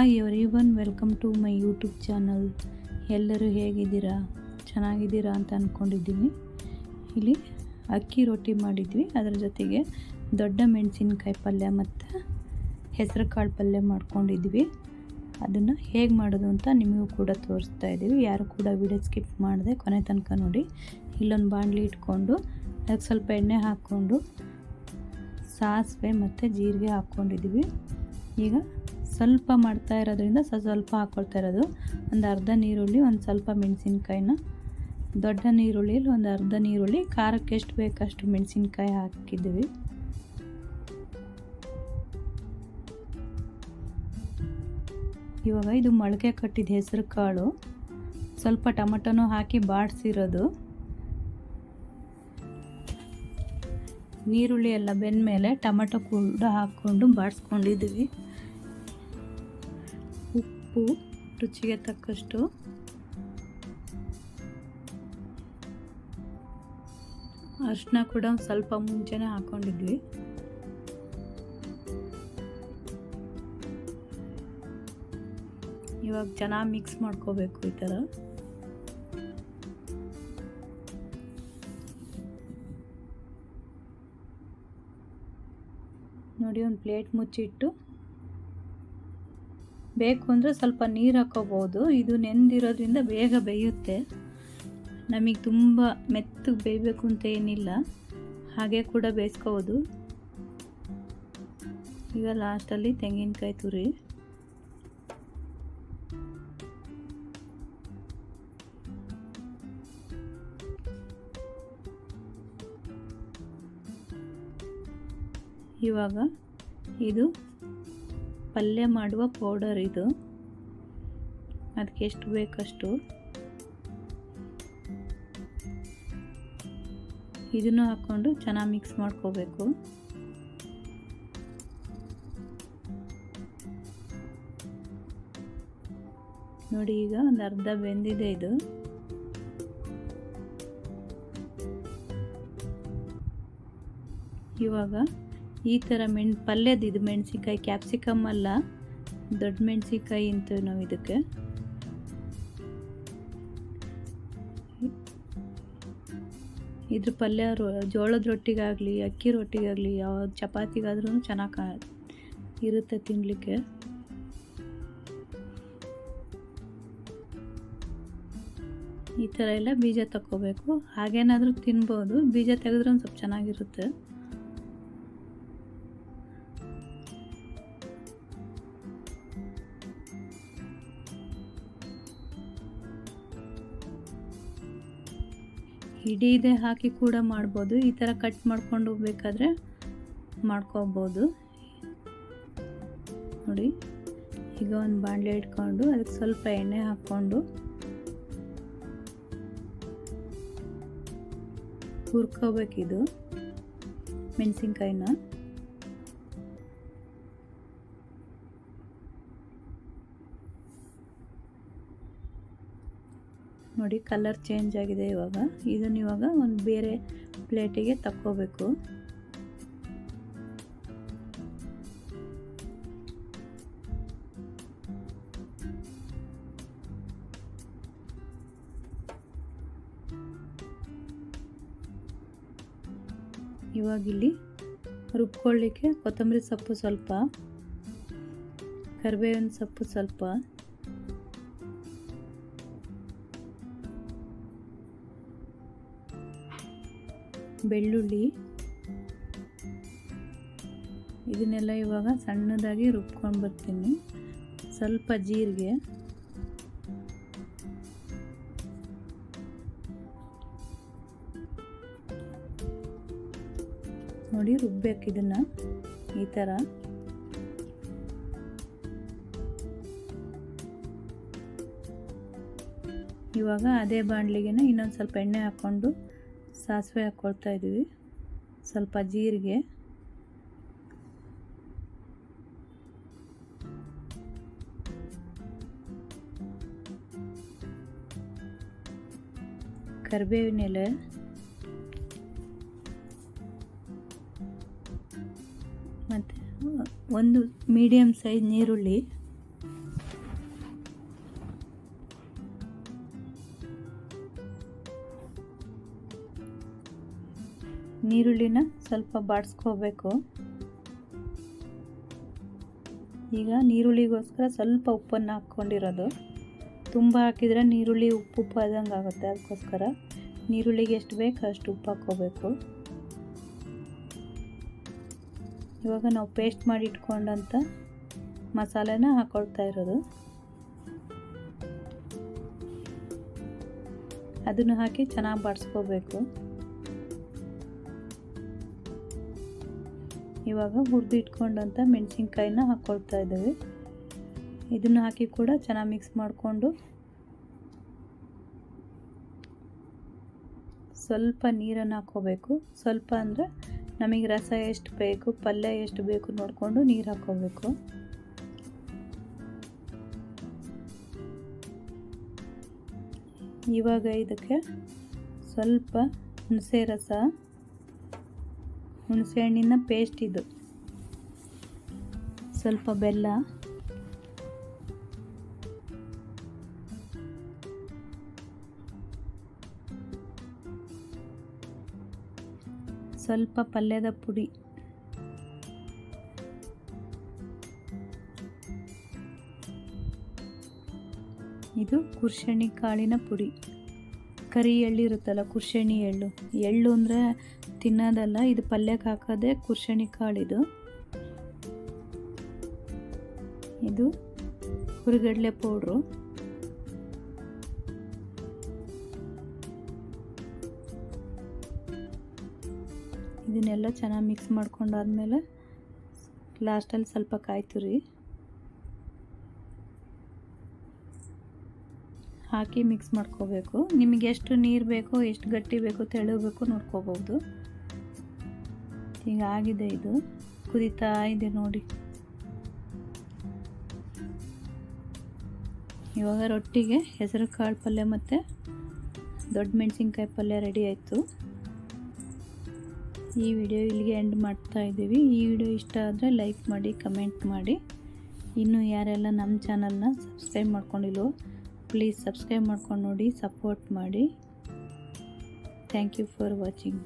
Hi everyone welcome to my YouTube channel. ಎಲ್ಲರೂ ಹೇಗಿದ್ದೀರಾ? ಚೆನ್ನಾಗಿದ್ದೀರಾ ಅಂತ ಅಂದ್ಕೊಂಡಿದ್ದೀನಿ ಇಲ್ಲಿ ಅಕ್ಕಿ ರೊಟ್ಟಿ ಮಾಡಿದ್ವಿ. ಅದರ ಜೊತೆಗೆ ದೊಡ್ಡ ಮೆಣಸಿನ್ಕಾಯಿ ಪಲ್ಯ ಮತ್ತು ಹೆಸರು ಕಾಳು ಪಲ್ಯ ಮಾಡ್ಕೊಂಡಿದ್ವಿ. ಅದನ್ನು ಹೇಗೆ ಮಾಡೋದು ಅಂತ ನಿಮಗೂ ಕೂಡ ತೋರಿಸ್ತಾ ಇದ್ದೀವಿ. ಯಾರು ಕೂಡ ವಿಡಿಯೋ ಸ್ಕಿಪ್ ಮಾಡಿದೆ ಕೊನೆ ತನಕ ನೋಡಿ. ಇಲ್ಲೊಂದು ಬಾಣಲಿ ಇಟ್ಕೊಂಡು ಅದಕ್ಕೆ ಸ್ವಲ್ಪ ಎಣ್ಣೆ ಹಾಕ್ಕೊಂಡು ಸಾಸಿವೆ ಮತ್ತು ಜೀರಿಗೆ ಹಾಕ್ಕೊಂಡಿದ್ವಿ. ಈಗ ಸ್ವಲ್ಪ ಮಾಡ್ತಾ ಇರೋದ್ರಿಂದ ಸ್ವಲ್ಪ ಹಾಕ್ಕೊಳ್ತಾ ಇರೋದು. ಒಂದು ಅರ್ಧ ನೀರುಳ್ಳಿ, ಒಂದು ಸ್ವಲ್ಪ ಮೆಣಸಿನ್ಕಾಯಿನ. ದೊಡ್ಡ ನೀರುಳ್ಳಿಯಲ್ಲಿ ಒಂದು ಅರ್ಧ ನೀರುಳ್ಳಿ. ಖಾರಕ್ಕೆ ಎಷ್ಟು ಬೇಕಷ್ಟು ಮೆಣಸಿನ್ಕಾಯಿ ಹಾಕಿದ್ವಿ ಇವಾಗ ಇದು ಮೊಳಕೆ ಕಟ್ಟಿದ ಹೆಸರು ಕಾಳು. ಸ್ವಲ್ಪ ಟೊಮಟೊನೂ ಹಾಕಿ ಬಾಡಿಸಿರೋದು. ನೀರುಳ್ಳಿ ಎಲ್ಲ ಬೆಂದಮೇಲೆ ಟೊಮಟೊ ಕೂಡ ಹಾಕ್ಕೊಂಡು ಬಾಡಿಸ್ಕೊಂಡಿದ್ದೀವಿ. ಉಪ್ಪು, ರುಚಿಗೆ ತಕ್ಕಷ್ಟು. ಅರಿಶಿನ ಕೂಡ ಸ್ವಲ್ಪ ಮುಂಚೆನೇ ಹಾಕೊಂಡಿದ್ವಿ. ಇವಾಗ ಚೆನ್ನಾಗಿ ಮಿಕ್ಸ್ ಮಾಡ್ಕೋಬೇಕು ಈ ಥರ ನೋಡಿ ಒಂದು ಪ್ಲೇಟ್ ಮುಚ್ಚಿಟ್ಟು ಬೇಕು ಅಂದರೆ ಸ್ವಲ್ಪ ನೀರು ಹಾಕೋಬೋದು. ಇದು ನೆಂದಿರೋದ್ರಿಂದ ಬೇಗ ಬೇಯುತ್ತೆ. ನಮಗೆ ತುಂಬ ಮೆತ್ತಗೆ ಬೇಯಬೇಕು ಅಂತ ಏನಿಲ್ಲ. ಹಾಗೆ ಕೂಡ ಬೇಯಿಸ್ಕೋಬೋದು. ಈಗ ಲಾಸ್ಟಲ್ಲಿ ತೆಂಗಿನಕಾಯಿ ತುರಿ. ಇವಾಗ ಇದು ಪಲ್ಯ ಮಾಡುವ ಪೌಡರ್ ಇದು. ಅದಕ್ಕೆ ಎಷ್ಟು ಬೇಕಷ್ಟು. ಇದನ್ನು ಹಾಕ್ಕೊಂಡು ಚೆನ್ನಾಗಿ ಮಿಕ್ಸ್ ಮಾಡ್ಕೋಬೇಕು. ನೋಡಿ ಈಗ ಒಂದು ಅರ್ಧ ಬೆಂದಿದೆ ಇದು. ಇವಾಗ ಈ ಥರ ಮೆಣ್, ಪಲ್ಯದ ಇದು ಮೆಣಸಿನ್ಕಾಯಿ ಕ್ಯಾಪ್ಸಿಕಮ್ ಅಲ್ಲ, ದೊಡ್ಡ ಮೆಣಸಿನ್ಕಾಯಿ ಅಂತ ನಾವು ಇದಕ್ಕೆ. ಇದ್ರ ಪಲ್ಯ ಜೋಳದ ರೊಟ್ಟಿಗಾಗಲಿ, ಅಕ್ಕಿ ರೊಟ್ಟಿಗಾಗಲಿ, ಯಾವ ಚಪಾತಿಗಾದ್ರೂ ಚೆನ್ನಾಗಿ ಕಾ, ಇರುತ್ತೆ ತಿನ್ನಲಿಕ್ಕೆ ಈ ಥರ ಎಲ್ಲ ಬೀಜ ತಗೋಬೇಕು ಹಾಗೇನಾದರೂ ತಿನ್ಬೋದು. ಬೀಜ ತೆಗೆದ್ರೂ ಸ್ವಲ್ಪ ಚೆನ್ನಾಗಿರುತ್ತೆ. ಇಡೀದೇ ಹಾಕಿ ಕೂಡ ಮಾಡ್ಬೋದು. ಈ ಥರ ಕಟ್ ಮಾಡ್ಕೊಂಡು ಬೇಕಾದರೆ ಮಾಡ್ಕೋಬೋದು. ನೋಡಿ, ಈಗ ಒಂದು ಬಾಣಲೆ ಇಟ್ಕೊಂಡು ಅದಕ್ಕೆ ಸ್ವಲ್ಪ ಎಣ್ಣೆ ಹಾಕ್ಕೊಂಡು ಹುರ್ಕೋಬೇಕಿದು ಮೆಣಸಿನ್ಕಾಯಿನ. ನೋಡಿ ಕಲರ್ ಚೇಂಜ್ ಆಗಿದೆ ಇವಾಗ. ಇದನ್ನು ಇವಾಗ ಒಂದು ಬೇರೆ ಪ್ಲೇಟಿಗೆ ತಕ್ಕೋಬೇಕು. ಇವಾಗಿಲ್ಲಿ ರುಬ್ಕೊಳ್ಳಿಕ್ಕೆ ಕೊತ್ತಂಬರಿ ಸೊಪ್ಪು ಸ್ವಲ್ಪ, ಕರಿಬೇವಿನ ಸೊಪ್ಪು ಸ್ವಲ್ಪ. ಬೆಳ್ಳುಳ್ಳಿ. ಇದನ್ನೆಲ್ಲ ಇವಾಗ ಸಣ್ಣದಾಗಿ ರುಬ್ಕೊಂಡು ಬರ್ತೀನಿ. ಸ್ವಲ್ಪ ಜೀರಿಗೆ. ನೋಡಿ ರುಬ್ಬೇಕು ಇದನ್ನು ಈ ಥರ ಇವಾಗ ಅದೇ ಬಾಣಲಿಗೆನ ಇನ್ನೊಂದು ಸ್ವಲ್ಪ ಎಣ್ಣೆ ಹಾಕ್ಕೊಂಡು ಸಾಸಿವೆ ಹಾಕ್ಕೊಳ್ತಾ ಇದ್ದೀವಿ. ಸ್ವಲ್ಪ ಜೀರಿಗೆ. ಕರಿಬೇವಿನ ಎಲೆ ಮತ್ತು ಒಂದು ಮೀಡಿಯಮ್ ಸೈಜ್ ನೀರುಳ್ಳಿ. ನೀರುಳ್ಳಿನ ಸ್ವಲ್ಪ ಬಾಡಿಸ್ಕೋಬೇಕು. ಈಗ ನೀರುಳ್ಳಿಗೋಸ್ಕರ ಸ್ವಲ್ಪ ಉಪ್ಪನ್ನು ಹಾಕ್ಕೊಂಡಿರೋದು. ತುಂಬ ಹಾಕಿದರೆ ನೀರುಳ್ಳಿ ಉಪ್ಪು ಉಪ್ಪು ಆದಂಗೆ ಆಗುತ್ತೆ. ಅದಕ್ಕೋಸ್ಕರ ನೀರುಳ್ಳಿಗೆ ಎಷ್ಟು ಬೇಕು ಅಷ್ಟು ಉಪ್ಪು ಹಾಕ್ಕೋಬೇಕು. ಇವಾಗ ನಾವು ಪೇಸ್ಟ್ ಮಾಡಿ ಇಟ್ಕೊಂಡಂಥ ಮಸಾಲೆನ ಹಾಕ್ಕೊಳ್ತಾ ಇರೋದು. ಅದನ್ನು ಹಾಕಿ ಚೆನ್ನಾಗಿ ಬಾಡಿಸ್ಕೋಬೇಕು. ಇವಾಗ ಹುರಿದು ಇಟ್ಕೊಂಡಂಥ ಮೆಣಸಿನ್ಕಾಯಿನ ಹಾಕ್ಕೊಳ್ತಾ ಇದ್ದೀವಿ. ಇದನ್ನು ಹಾಕಿ ಕೂಡ ಚೆನ್ನಾಗಿ ಮಿಕ್ಸ್ ಮಾಡಿಕೊಂಡು ಸ್ವಲ್ಪ ನೀರನ್ನು ಹಾಕ್ಕೋಬೇಕು. ಸ್ವಲ್ಪ ಅಂದರೆ ನಮಗೆ ರಸ ಎಷ್ಟು ಬೇಕು, ಪಲ್ಯ ಎಷ್ಟು ಬೇಕು ನೋಡಿಕೊಂಡು ನೀರು ಹಾಕ್ಕೋಬೇಕು. ಇವಾಗ ಇದಕ್ಕೆ ಸ್ವಲ್ಪ ಹುಣಸೆ ರಸ ಹುಣಸೆ ಹಣ್ಣಿನ ಪೇಸ್ಟ್ ಇದು. ಸ್ವಲ್ಪ ಬೆಲ್ಲ. ಸ್ವಲ್ಪ ಪಲ್ಯದ ಪುಡಿ. ಇದು ಕುರ್ಷಣಿ ಕಾಳಿನ ಪುಡಿ. ಕರಿ ಎಳ್ಳು ಇರುತ್ತಲ್ಲ ಕುರ್ಷಣಿ ಎಳ್ಳು. ಎಳ್ಳು ಅಂದರೆ ತಿನ್ನೋದಲ್ಲ, ಇದು ಪಲ್ಯಕ್ಕೆ ಹಾಕೋದೇ ಕುರ್ಷಣಿ ಕಾಳು ಇದು. ಇದು ಹುರಿಗಡಲೆ ಪೌಡ್ರು. ಇದನ್ನೆಲ್ಲ ಚೆನ್ನಾಗಿ ಮಿಕ್ಸ್ ಮಾಡ್ಕೊಂಡಾದ್ಮೇಲೆ ಲಾಸ್ಟಲ್ಲಿ ಸ್ವಲ್ಪ ಕಾಯಿ ತುರಿ ಹಾಕಿ ಮಿಕ್ಸ್ ಮಾಡ್ಕೋಬೇಕು. ನಿಮಗೆ ಎಷ್ಟು ನೀರು ಬೇಕೋ, ಎಷ್ಟು ಗಟ್ಟಿ ಬೇಕೋ ತೆಳಬೇಕು ನೋಡ್ಕೋಬೋದು ಈಗ ಆಗಿದೆ ಇದು. ಕುದಿತಾ ಇದೆ ನೋಡಿ. ಇವಾಗ ರೊಟ್ಟಿಗೆ ಹೆಸರು ಕಾಳು ಪಲ್ಯ ಮತ್ತು ದೊಡ್ಡ ಮೆಣಸಿನ್ಕಾಯಿ ಪಲ್ಯ ರೆಡಿ ಆಯಿತು. ಈ ವಿಡಿಯೋ ಇಲ್ಲಿಗೆ ಎಂಡ್ ಮಾಡ್ತಾ ಇದ್ದೀವಿ. ಈ ವಿಡಿಯೋ ಇಷ್ಟ ಆದರೆ ಲೈಕ್ ಮಾಡಿ ಕಮೆಂಟ್ ಮಾಡಿ. ಇನ್ನು ಯಾರೆಲ್ಲ ನಮ್ಮ ಚಾನಲ್ನ ಸಬ್ಸ್ಕ್ರೈಬ್ ಮಾಡ್ಕೊಂಡಿಲ್ವೋ ಪ್ಲೀಸ್ ಸಬ್ಸ್ಕ್ರೈಬ್ ಮಾಡ್ಕೊಂಡು ನೋಡಿ ಸಪೋರ್ಟ್ ಮಾಡಿ. Thank you for watching